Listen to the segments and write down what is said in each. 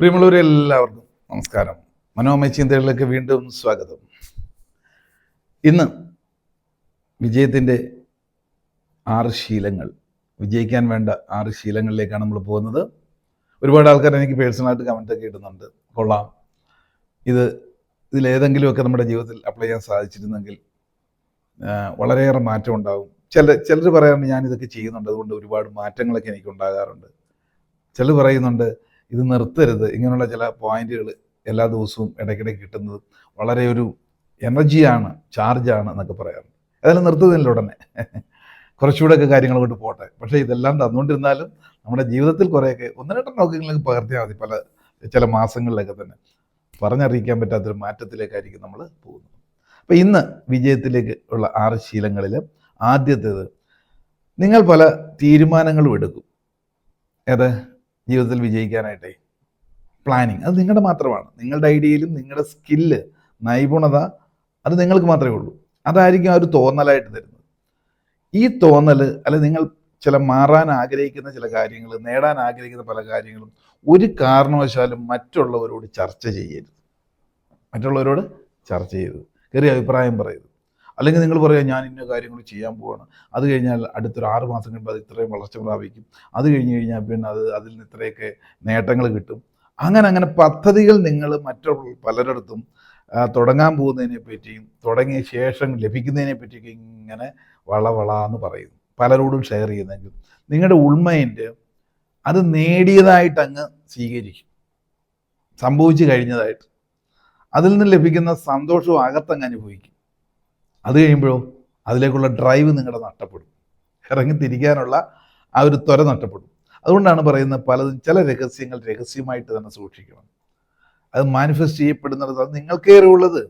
പ്രിയമുള്ളവരെ എല്ലാവർക്കും നമസ്കാരം. മനോമയ ചിന്തകളിലേക്ക് വീണ്ടും സ്വാഗതം. ഇന്ന് വിജയത്തിന്റെ ആറ് ശീലങ്ങൾ വിജയിക്കാൻ വേണ്ട ആറ് ശീലങ്ങളിലേക്കാണ് നമ്മൾ പോകുന്നത്. ഒരുപാട് ആൾക്കാർ എനിക്ക് പേഴ്സണലായിട്ട് ഒക്കെ ഇടുന്നുണ്ട്. കൊള്ളാം. ഇത് ഇതിലേതെങ്കിലുമൊക്കെ നമ്മുടെ ജീവിതത്തിൽ അപ്ലൈ ചെയ്യാൻ സാധിച്ചിരുന്നെങ്കിൽ വളരെയേറെ മാറ്റം ഉണ്ടാകും ചില ചിലർ പറയാറുണ്ട് ഞാൻ ഇതൊക്കെ ചെയ്യുന്നുണ്ട്. അതുകൊണ്ട് ഒരുപാട് മാറ്റങ്ങളൊക്കെ എനിക്ക് ഉണ്ടാകാറുണ്ട് ചിലർ പറയുന്നുണ്ട് ഇത് നിർത്തരുത്. ഇങ്ങനെയുള്ള ചില പോയിന്റുകൾ എല്ലാ ദിവസവും ഇടയ്ക്കിടയ്ക്ക് കിട്ടുന്നത് വളരെ ഒരു എനർജിയാണ് ചാർജാണ് എന്നൊക്കെ പറയാറുണ്ട്. അതെല്ലാം നിർത്തുന്നില്ല ഉടനെ. കുറച്ചുകൂടെയൊക്കെ കാര്യങ്ങൾ കൊണ്ട് പോട്ടെ. പക്ഷേ ഇതെല്ലാം തന്നുകൊണ്ടിരുന്നാലും നമ്മുടെ ജീവിതത്തിൽ കുറേയൊക്കെ ഒന്ന് രണ്ടും നോക്കിയെങ്കിലും പകർത്തിയാൽ മതി. പല ചില മാസങ്ങളിലൊക്കെ തന്നെ. പറഞ്ഞറിയിക്കാൻ പറ്റാത്തൊരു മാറ്റത്തിലേക്കായിരിക്കും നമ്മൾ പോകുന്നത്. അപ്പോൾ ഇന്ന് വിജയത്തിലേക്ക് ഉള്ള ആറ് ശീലങ്ങളിൽ ആദ്യത്തേത് നിങ്ങൾ പല തീരുമാനങ്ങളും എടുക്കും. ഏത്? ജീവിതത്തിൽ വിജയിക്കാനായിട്ടേ. പ്ലാനിങ് അത് നിങ്ങളുടെ മാത്രമാണ്. നിങ്ങളുടെ ഐഡിയയിലും നിങ്ങളുടെ സ്കില്ല് നൈപുണത അത് നിങ്ങൾക്ക് മാത്രമേ ഉള്ളൂ. അതായിരിക്കും ആ ഒരു തോന്നലായിട്ട് തരുന്നത്. ഈ തോന്നൽ അല്ലെ നിങ്ങൾ ചില മാറാൻ ആഗ്രഹിക്കുന്ന ചില കാര്യങ്ങൾ നേടാൻ ആഗ്രഹിക്കുന്ന പല കാര്യങ്ങളും ഒരു കാരണവശാലും മറ്റുള്ളവരോട് ചർച്ച ചെയ്യരുത്. മറ്റുള്ളവരോട് ചർച്ച ചെയ്യരുത്. കയറി അഭിപ്രായം പറയരുത്. അല്ലെങ്കിൽ നിങ്ങൾ പറയാം ഞാൻ ഇന്ന കാര്യങ്ങൾ ചെയ്യാൻ പോവാണ്. അത് കഴിഞ്ഞാൽ അടുത്തൊരു ആറ് മാസം കഴിയുമ്പോൾ അത് ഇത്രയും വളർച്ച പ്രാപിക്കും. അത് കഴിഞ്ഞ് കഴിഞ്ഞാൽ പിന്നെ അത് അതിൽ നിന്ന് ഇത്രയൊക്കെ നേട്ടങ്ങൾ കിട്ടും. അങ്ങനെ അങ്ങനെ പദ്ധതികൾ നിങ്ങൾ മറ്റുള്ള പലരിടത്തും തുടങ്ങാൻ പോകുന്നതിനെ പറ്റിയും തുടങ്ങിയ ശേഷം ലഭിക്കുന്നതിനെ പറ്റിയൊക്കെ ഇങ്ങനെ വള വള എന്ന് പറയും. പലരോടും ഷെയർ ചെയ്യുന്നെങ്കിൽ നിങ്ങളുടെ ഉൾമൈൻഡ് അത് നേടിയതായിട്ട് അങ്ങ് സ്വീകരിക്കും. സംഭവിച്ചു കഴിഞ്ഞതായിട്ട്. അതിൽ നിന്ന് ലഭിക്കുന്ന സന്തോഷവും അകത്തങ്ങ് അനുഭവിക്കും. അത് കഴിയുമ്പോഴോ അതിലേക്കുള്ള ഡ്രൈവ് നിങ്ങളുടെ നഷ്ടപ്പെടും. ഇറങ്ങി തിരിക്കാനുള്ള ആ ഒരു ത്വര നഷ്ടപ്പെടും. അതുകൊണ്ടാണ് പറയുന്നത് പലതും ചില രഹസ്യങ്ങൾ രഹസ്യമായിട്ട് തന്നെ സൂക്ഷിക്കണം. അത് മാനിഫെസ്റ്റ് ചെയ്യപ്പെടുന്നത് അത് നിങ്ങൾക്കേ അറിവുള്ളത്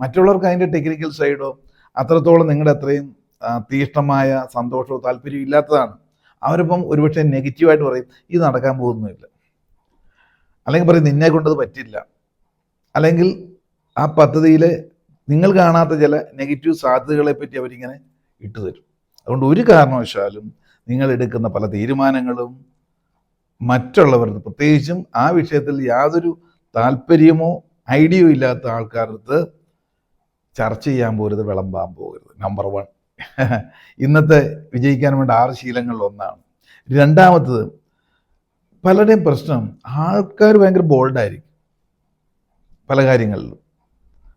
മറ്റുള്ളവർക്ക് അതിന്റെ ടെക്നിക്കൽ സൈഡോ അത്രത്തോളം നിങ്ങളുടെ അത്രയും തീഷ്ണമായ സന്തോഷമോ താല്പര്യമോ ഇല്ലാത്തതാണ്. അവരിപ്പം ഒരുപക്ഷെ നെഗറ്റീവായിട്ട് പറയും ഇത് നടക്കാൻ പോകുന്നില്ല അല്ലെങ്കിൽ പറയും നിന്നെ കൊണ്ടത് പറ്റില്ല. അല്ലെങ്കിൽ ആ പദ്ധതിയിൽ നിങ്ങൾ കാണാത്ത ചില നെഗറ്റീവ് സാധ്യതകളെ പറ്റി അവരിങ്ങനെ ഇട്ടു തരും. അതുകൊണ്ട് ഒരു കാരണവശാലും നിങ്ങൾ എടുക്കുന്ന പല തീരുമാനങ്ങളും മറ്റുള്ളവർക്ക് പ്രത്യേകിച്ചും ആ വിഷയത്തിൽ യാതൊരു താല്പര്യമോ ഐഡിയോ ഇല്ലാത്ത ആൾക്കാർക്ക് ചർച്ച ചെയ്യാൻ പോരുത് വിളമ്പാൻ പോകരുത് നമ്പർ വൺ ഇന്നത്തെ വിജയിക്കാൻ വേണ്ട ആറ് ശീലങ്ങളിൽ ഒന്നാണ്. രണ്ടാമത്തത് പലരുടെയും പ്രശ്നം ആൾക്കാർ ഭയങ്കര ബോൾഡായിരിക്കും പല കാര്യങ്ങളിലും.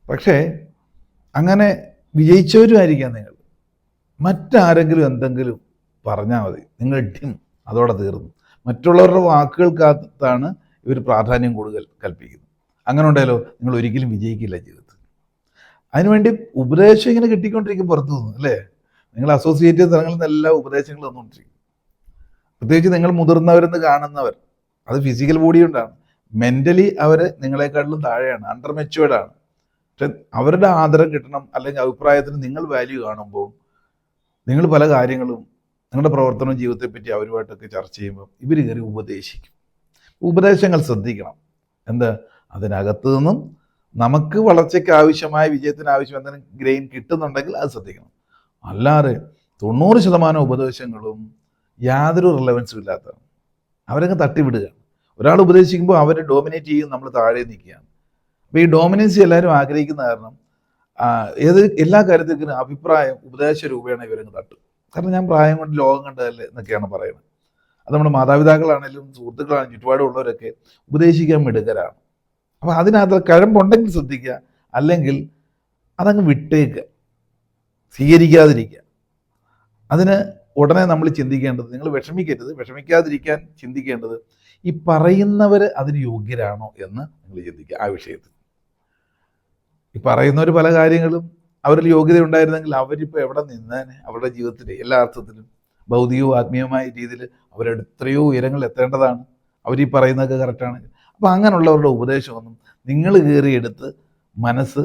പക്ഷേ അങ്ങനെ വിജയിച്ചവരുമായിരിക്കാം നിങ്ങൾ. മറ്റാരെങ്കിലും എന്തെങ്കിലും പറഞ്ഞാൽ മതി. നിങ്ങൾ ഡിം അതോടെ തീർന്നു. മറ്റുള്ളവരുടെ വാക്കുകൾക്കകത്താണ് ഇവർ പ്രാധാന്യം കൂടുതൽ കൽപ്പിക്കുന്നത്. അങ്ങനെ ഉണ്ടായാലോ നിങ്ങൾ ഒരിക്കലും വിജയിക്കില്ല ജീവിതത്തിൽ. അതിനുവേണ്ടി ഉപദേശം ഇങ്ങനെ കിട്ടിക്കൊണ്ടിരിക്കും പുറത്തു നിന്ന് അല്ലേ? നിങ്ങൾ അസോസിയേറ്റ് ചെയ്ത് ഇറങ്ങുന്ന എല്ലാ ഉപദേശങ്ങളും തന്നുകൊണ്ടിരിക്കും. പ്രത്യേകിച്ച് നിങ്ങൾ മുതിർന്നവരെന്ന് കാണുന്നവർ അത് ഫിസിക്കൽ ബോഡി കൊണ്ടാണ്. മെന്റലി അവർ നിങ്ങളെക്കാട്ടിലും താഴെയാണ് അണ്ടർ മെച്ചുവേർഡാണ് പക്ഷെ അവരുടെ ആദരം കിട്ടണം അല്ലെങ്കിൽ അഭിപ്രായത്തിന് നിങ്ങൾ വാല്യൂ കാണുമ്പോൾ നിങ്ങൾ പല കാര്യങ്ങളും നിങ്ങളുടെ പ്രവർത്തനവും ജീവിതത്തെപ്പറ്റി അവരുമായിട്ടൊക്കെ ചർച്ച ചെയ്യുമ്പോൾ ഇവർ കയറി ഉപദേശിക്കും. ഉപദേശങ്ങൾ ശ്രദ്ധിക്കണം. എന്ത്? അതിനകത്ത് നിന്നും നമുക്ക് വളർച്ചയ്ക്ക് ആവശ്യമായ വിജയത്തിന് ആവശ്യം എന്തെങ്കിലും ഗ്രെയിൻ കിട്ടുന്നുണ്ടെങ്കിൽ അത് ശ്രദ്ധിക്കണം. അല്ലാതെ തൊണ്ണൂറ് ശതമാനം ഉപദേശങ്ങളും യാതൊരു റിലവൻസും ഇല്ലാത്തതാണ്. അവരങ്ങ് തട്ടിവിടുകയാണ്. ഒരാൾ ഉപദേശിക്കുമ്പോൾ അവരെ ഡോമിനേറ്റ് ചെയ്യും നമ്മൾ താഴെ നിൽക്കുകയാണ്. അപ്പോൾ ഈ ഡോമിനൻസി എല്ലാവരും ആഗ്രഹിക്കുന്ന കാരണം ഏത് എല്ലാ കാര്യത്തിലും അഭിപ്രായം ഉപദേശ രൂപേണ ഇവരങ്ങ് തട്ടും. കാരണം ഞാൻ പ്രായം കൊണ്ട് ലോകം കണ്ടതല്ലേ എന്നൊക്കെയാണ് പറയുന്നത്. അത് നമ്മുടെ മാതാപിതാക്കളാണെങ്കിലും സുഹൃത്തുക്കളാണെങ്കിലും ചുറ്റുപാടുള്ളവരൊക്കെ ഉപദേശിക്കാൻ മിടുക്കരാണ്. അപ്പോൾ അതിനകത്ത് കഴമ്പുണ്ടെങ്കിൽ ശ്രദ്ധിക്കുക. അല്ലെങ്കിൽ അതങ്ങ് വിട്ടേക്കുക. സ്വീകരിക്കാതിരിക്കുക. അതിന് ഉടനെ നമ്മൾ ചിന്തിക്കേണ്ടത് നിങ്ങൾ വിഷമിക്കരുത്. വിഷമിക്കാതിരിക്കാൻ ചിന്തിക്കേണ്ടത് ഈ പറയുന്നവർ അതിന് യോഗ്യരാണോ എന്ന് നിങ്ങൾ ചിന്തിക്കുക ആ വിഷയത്തിൽ. ഈ പറയുന്നവർ പല കാര്യങ്ങളും അവരിൽ യോഗ്യത ഉണ്ടായിരുന്നെങ്കിൽ അവരിപ്പോൾ എവിടെ നിന്നേനെ അവരുടെ ജീവിതത്തിൽ എല്ലാ അർത്ഥത്തിലും ഭൗതികവും ആത്മീയവുമായ രീതിയിൽ അവരെത്രയോ ഉയരങ്ങൾ എത്തേണ്ടതാണ്. അവർ ഈ പറയുന്നതൊക്കെ കറക്റ്റാണ് അപ്പോൾ അങ്ങനെയുള്ളവരുടെ ഉപദേശമൊന്നും നിങ്ങൾ കയറിയെടുത്ത് മനസ്സ്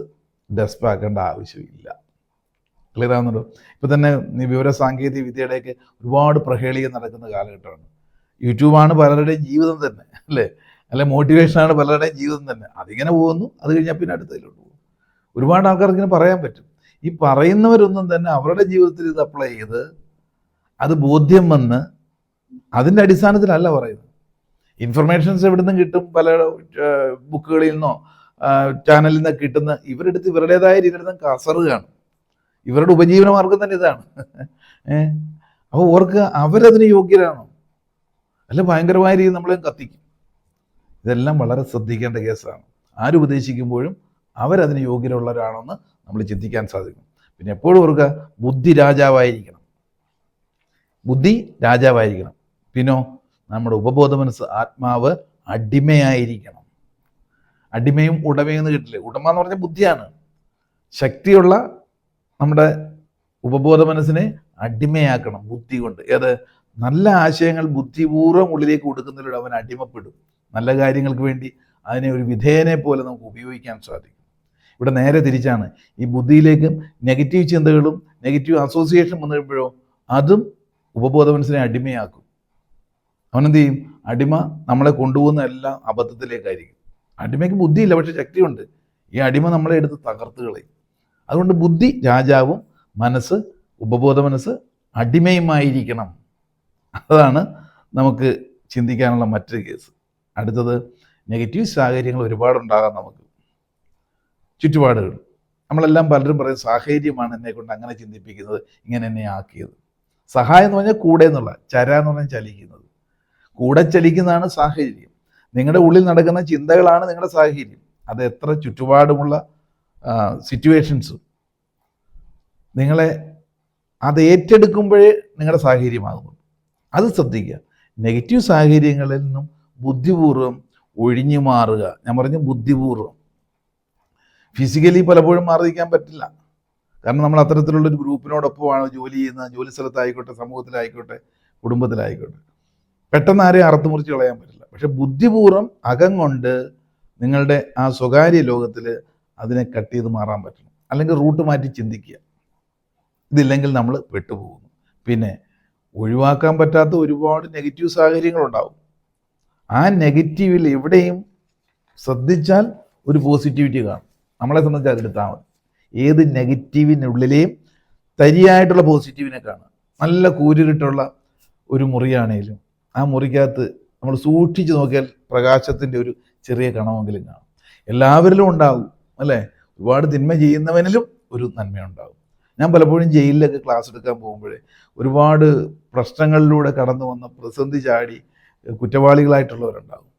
ഡെസ്പാക്കേണ്ട ആവശ്യമില്ല. ക്ലിയർ ആവുന്നുണ്ടോ? ഇപ്പം തന്നെ വിവര സാങ്കേതിക വിദ്യയുടെയൊക്കെ ഒരുപാട് പ്രഹേളികം നടക്കുന്ന കാലഘട്ടമാണ്. യൂട്യൂബാണ് പലരുടെയും ജീവിതം തന്നെ അല്ലേ? അല്ലെ മോട്ടിവേഷനാണ് പലരുടെയും ജീവിതം തന്നെ. അതിങ്ങനെ പോകുന്നു അത് കഴിഞ്ഞാൽ പിന്നെ അടുത്തതിലോട്ട് ഒരുപാട് ആൾക്കാർക്ക് ഇങ്ങനെ പറയാൻ പറ്റും. ഈ പറയുന്നവരൊന്നും തന്നെ അവരുടെ ജീവിതത്തിൽ ഇത് അപ്ലൈ ചെയ്ത് അത് ബോധ്യം വന്ന് അതിന്റെ അടിസ്ഥാനത്തിലല്ല പറയുന്നത്. ഇൻഫർമേഷൻസ് എവിടെ നിന്ന് കിട്ടും? പല ബുക്കുകളിൽ നിന്നോ ചാനലിൽ നിന്നൊക്കെ കിട്ടുന്ന ഇവരെടുത്ത് ഇവരുടേതായ രീതിയിൽ നിന്ന് കസറുകയാണ്. ഇവരുടെ ഉപജീവന മാർഗം തന്നെ ഇതാണ്. അപ്പോൾ ഓർക്ക് അവരതിന് യോഗ്യരാണോ? അല്ല ഭയങ്കരമായ രീതിയിൽ നമ്മളെ കത്തിക്കും. ഇതെല്ലാം വളരെ ശ്രദ്ധിക്കേണ്ട കേസാണ്. ആര് ഉപദേശിക്കുമ്പോഴും അവരതിന് യോഗ്യരുള്ളവരാണെന്ന് നമ്മൾ ചിന്തിക്കാൻ സാധിക്കും. പിന്നെ എപ്പോഴും ഓർക്കുക ബുദ്ധി രാജാവായിരിക്കണം. ബുദ്ധി രാജാവായിരിക്കണം. പിന്നോ നമ്മുടെ ഉപബോധ മനസ്സ് ആത്മാവ് അടിമയായിരിക്കണം. അടിമയും ഉടമയും എന്ന് കിട്ടില്ലേ? ഉടമ എന്ന് പറഞ്ഞാൽ ബുദ്ധിയാണ്. ശക്തിയുള്ള നമ്മുടെ ഉപബോധ മനസ്സിനെ അടിമയാക്കണം ബുദ്ധി കൊണ്ട്. ഏത്? നല്ല ആശയങ്ങൾ ബുദ്ധിപൂർവം ഉള്ളിലേക്ക് കൊടുക്കുന്നതിലൂടെ അവൻ അടിമപ്പെടും. നല്ല കാര്യങ്ങൾക്ക് വേണ്ടി അതിനെ ഒരു വിധേയനെ പോലെ നമുക്ക് ഉപയോഗിക്കാൻ സാധിക്കും. ഇവിടെ നേരെ തിരിച്ചാണ്. ഈ ബുദ്ധിയിലേക്കും നെഗറ്റീവ് ചിന്തകളും നെഗറ്റീവ് അസോസിയേഷൻ വന്നു കഴിയുമ്പോഴോ അതും ഉപബോധ മനസ്സിനെ അടിമയാക്കും. അവനെന്ത് ചെയ്യും അടിമ നമ്മളെ കൊണ്ടുപോകുന്ന എല്ലാം അബദ്ധത്തിലേക്കായിരിക്കും. അടിമയ്ക്ക് ബുദ്ധിയില്ല പക്ഷെ ശക്തിയുണ്ട്. ഈ അടിമ നമ്മളെ എടുത്ത് തകർത്ത് കളയും. അതുകൊണ്ട് ബുദ്ധി രാജാവും മനസ്സ് ഉപബോധ മനസ്സ് അടിമയുമായിരിക്കണം. അതാണ് നമുക്ക് ചിന്തിക്കാനുള്ള മറ്റൊരു കേസ്. അടുത്തത് നെഗറ്റീവ് സാഹചര്യങ്ങൾ ഒരുപാടുണ്ടാകാം നമുക്ക്. ചുറ്റുപാടുകൾ നമ്മളെല്ലാം പലരും പറയും സാഹചര്യമാണ് എന്നെ കൊണ്ട് അങ്ങനെ ചിന്തിപ്പിക്കുന്നത് ഇങ്ങനെ എന്നെ ആക്കിയത്. സഹായം എന്ന് പറഞ്ഞാൽ കൂടെ എന്നുള്ള ചര എന്ന് പറഞ്ഞാൽ ചലിക്കുന്നത്. കൂടെ ചലിക്കുന്നതാണ് സാഹചര്യം. നിങ്ങളുടെ ഉള്ളിൽ നടക്കുന്ന ചിന്തകളാണ് നിങ്ങളുടെ സാഹചര്യം. അത് എത്ര ചുറ്റുപാടുമുള്ള സിറ്റുവേഷൻസും നിങ്ങളെ അത് ഏറ്റെടുക്കുമ്പോഴേ നിങ്ങളുടെ സാഹചര്യമാകുന്നു. അത് ശ്രദ്ധിക്കുക. നെഗറ്റീവ് സാഹചര്യങ്ങളിൽ നിന്നും ബുദ്ധിപൂർവം ഒഴിഞ്ഞു മാറുക. ഞാൻ പറഞ്ഞു ബുദ്ധിപൂർവം. ഫിസിക്കലി പലപ്പോഴും മാറിയിരിക്കാൻ പറ്റില്ല. കാരണം നമ്മൾ അത്തരത്തിലുള്ളൊരു ഗ്രൂപ്പിനോടൊപ്പമാണ് ജോലി ചെയ്യുന്നത്. ജോലി സ്ഥലത്തായിക്കോട്ടെ സമൂഹത്തിലായിക്കോട്ടെ കുടുംബത്തിലായിക്കോട്ടെ. പെട്ടെന്ന് ആരെയും അറുത്ത് മുറിച്ച് കളയാൻ പറ്റില്ല. പക്ഷെ ബുദ്ധിപൂർവം അകം കൊണ്ട് നിങ്ങളുടെ ആ സ്വകാര്യ ലോകത്തിൽ അതിനെ കട്ട് ചെയ്ത് മാറാൻ പറ്റണം. അല്ലെങ്കിൽ റൂട്ട് മാറ്റി ചിന്തിക്കുക. ഇതില്ലെങ്കിൽ നമ്മൾ പെട്ടുപോകുന്നു. പിന്നെ ഒഴിവാക്കാൻ പറ്റാത്ത ഒരുപാട് നെഗറ്റീവ് സാഹചര്യങ്ങളുണ്ടാവും. ആ നെഗറ്റീവിൽ എവിടെയും ശ്രദ്ധിച്ചാൽ ഒരു പോസിറ്റിവിറ്റി കാണും. നമ്മളെ സംബന്ധിച്ച് അതെടുത്താൽ മതി. ഏത് നെഗറ്റീവിനുള്ളിലെയും തരിയായിട്ടുള്ള പോസിറ്റീവിനെ കാണുക. നല്ല കൂരിട്ടുള്ള ഒരു മുറിയാണേലും ആ മുറിക്കകത്ത് നമ്മൾ സൂക്ഷിച്ച് നോക്കിയാൽ പ്രകാശത്തിന്റെ ഒരു ചെറിയ കണമെങ്കിലും കാണും. എല്ലാവരിലും ഉണ്ടാകും അല്ലേ? ഒരുപാട് തിന്മ ചെയ്യുന്നവനിലും ഒരു നന്മയുണ്ടാകും. ഞാൻ പലപ്പോഴും ജയിലിലൊക്കെ ക്ലാസ് എടുക്കാൻ പോകുമ്പോഴേ ഒരുപാട് പ്രശ്നങ്ങളിലൂടെ കടന്നു വന്ന പ്രതിസന്ധി ചാടി കുറ്റവാളികളായിട്ടുള്ളവരുണ്ടാകും.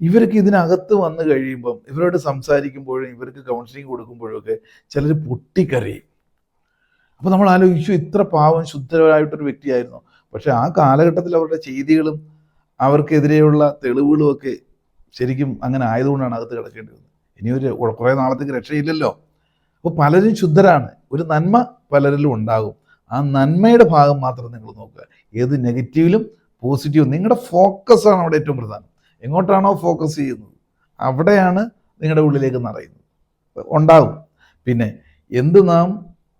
ഇവർക്ക് ഇതിനകത്ത് വന്നു കഴിയുമ്പം ഇവരോട് സംസാരിക്കുമ്പോഴും ഇവർക്ക് കൗൺസിലിംഗ് കൊടുക്കുമ്പോഴും ഒക്കെ ചിലർ പൊട്ടിക്കറിയും അപ്പോൾ നമ്മൾ ആലോചിച്ചു ഇത്ര പാവം ശുദ്ധരായിട്ടൊരു വ്യക്തിയായിരുന്നു. പക്ഷേ ആ കാലഘട്ടത്തിൽ അവരുടെ ചെയ്തികളും അവർക്കെതിരെയുള്ള തെളിവുകളും ഒക്കെ ശരിക്കും അങ്ങനെ ആയതുകൊണ്ടാണ് അകത്ത് കിടക്കേണ്ടി വന്നത് ഇനി ഒരു കുറേ നാളത്തേക്ക് രക്ഷയില്ലല്ലോ. അപ്പോൾ പലരും ശുദ്ധരാണ്. ഒരു നന്മ പലരിലും ഉണ്ടാകും. ആ നന്മയുടെ ഭാഗം മാത്രം നിങ്ങൾ നോക്കുക. ഏത് നെഗറ്റീവിലും പോസിറ്റീവും നിങ്ങളുടെ ഫോക്കസാണ് അവിടെ ഏറ്റവും പ്രധാനം. എങ്ങോട്ടാണോ ഫോക്കസ് ചെയ്യുന്നത് അവിടെയാണ് നിങ്ങളുടെ ഉള്ളിലേക്ക് നിറയുന്നത്. ഉണ്ടാകും പിന്നെ എന്ത് നാം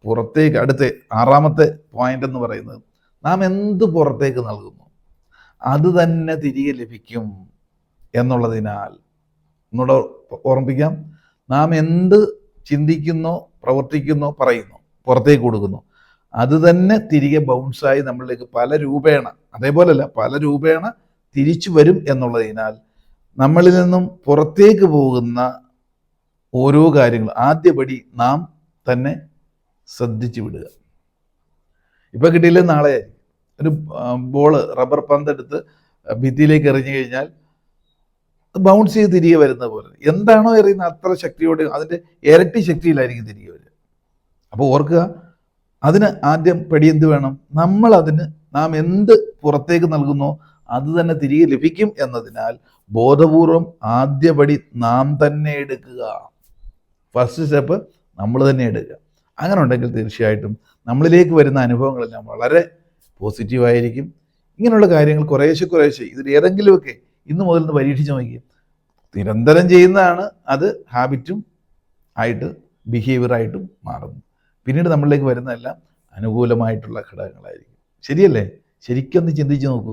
പുറത്തേക്ക് അടുത്ത ആറാമത്തെ പോയിന്റ് എന്ന് പറയുന്നത് നാം എന്ത് പുറത്തേക്ക് നൽകുന്നു അത് തന്നെ തിരികെ ലഭിക്കും എന്നുള്ളതിനാൽ ഒന്നുകൂടെ ഓർമ്മിപ്പിക്കാം. നാം എന്ത് ചിന്തിക്കുന്നോ പ്രവർത്തിക്കുന്നോ പറയുന്നു പുറത്തേക്ക് കൊടുക്കുന്നു അത് തന്നെ തിരികെ ബൗൺസായി നമ്മളിലേക്ക് പല രൂപേണ അതേപോലല്ല പല രൂപേണ തിരിച്ചു വരും എന്നുള്ളതിനാൽ നമ്മളിൽ നിന്നും പുറത്തേക്ക് പോകുന്ന ഓരോ കാര്യങ്ങളും ആദ്യപടി നാം തന്നെ ശ്രദ്ധിച്ചു വിടുക. ഇപ്പൊ കിട്ടിയില്ല നാളെ ഒരു ബോൾ റബ്ബർ പന്തെടുത്ത് ഭിത്തിയിലേക്ക് എറിഞ്ഞു കഴിഞ്ഞാൽ ബൗൺസ് ചെയ്ത് തിരികെ വരുന്ന പോലെ. എന്താണോ എറിയുന്ന അത്ര ശക്തിയോടെ അതിന്റെ ഇരട്ടി ശക്തിയിലായിരിക്കും തിരികെ വരിക. അപ്പോൾ ഓർക്കുക അതിന് ആദ്യം പടി എന്ത് വേണം? നമ്മൾ അതിന് നാം എന്ത് പുറത്തേക്ക് നൽകുന്നോ അത് തന്നെ തിരികെ ലഭിക്കും എന്നതിനാൽ ബോധപൂർവം ആദ്യപടി നാം തന്നെ എടുക്കുക. ഫസ്റ്റ് സ്റ്റെപ്പ് നമ്മൾ തന്നെ എടുക്കുക. അങ്ങനെ ഉണ്ടെങ്കിൽ തീർച്ചയായിട്ടും നമ്മളിലേക്ക് വരുന്ന അനുഭവങ്ങളെല്ലാം വളരെ പോസിറ്റീവായിരിക്കും ഇങ്ങനെയുള്ള കാര്യങ്ങൾ കുറേശ്ശെ കുറേശ്ശെ ഇതിൽ ഏതെങ്കിലുമൊക്കെ ഇന്ന് മുതൽ നിന്ന് പരീക്ഷിച്ച് നോക്കി. നിരന്തരം ചെയ്യുന്നതാണ് അത് ഹാബിറ്റും ആയിട്ട് ബിഹേവിയറായിട്ടും മാറുന്നു. പിന്നീട് നമ്മളിലേക്ക് വരുന്നതെല്ലാം അനുകൂലമായിട്ടുള്ള ഘടകങ്ങളായിരിക്കും. ശരിയല്ലേ? ശരിക്കൊന്ന് ചിന്തിച്ച് നോക്കൂ.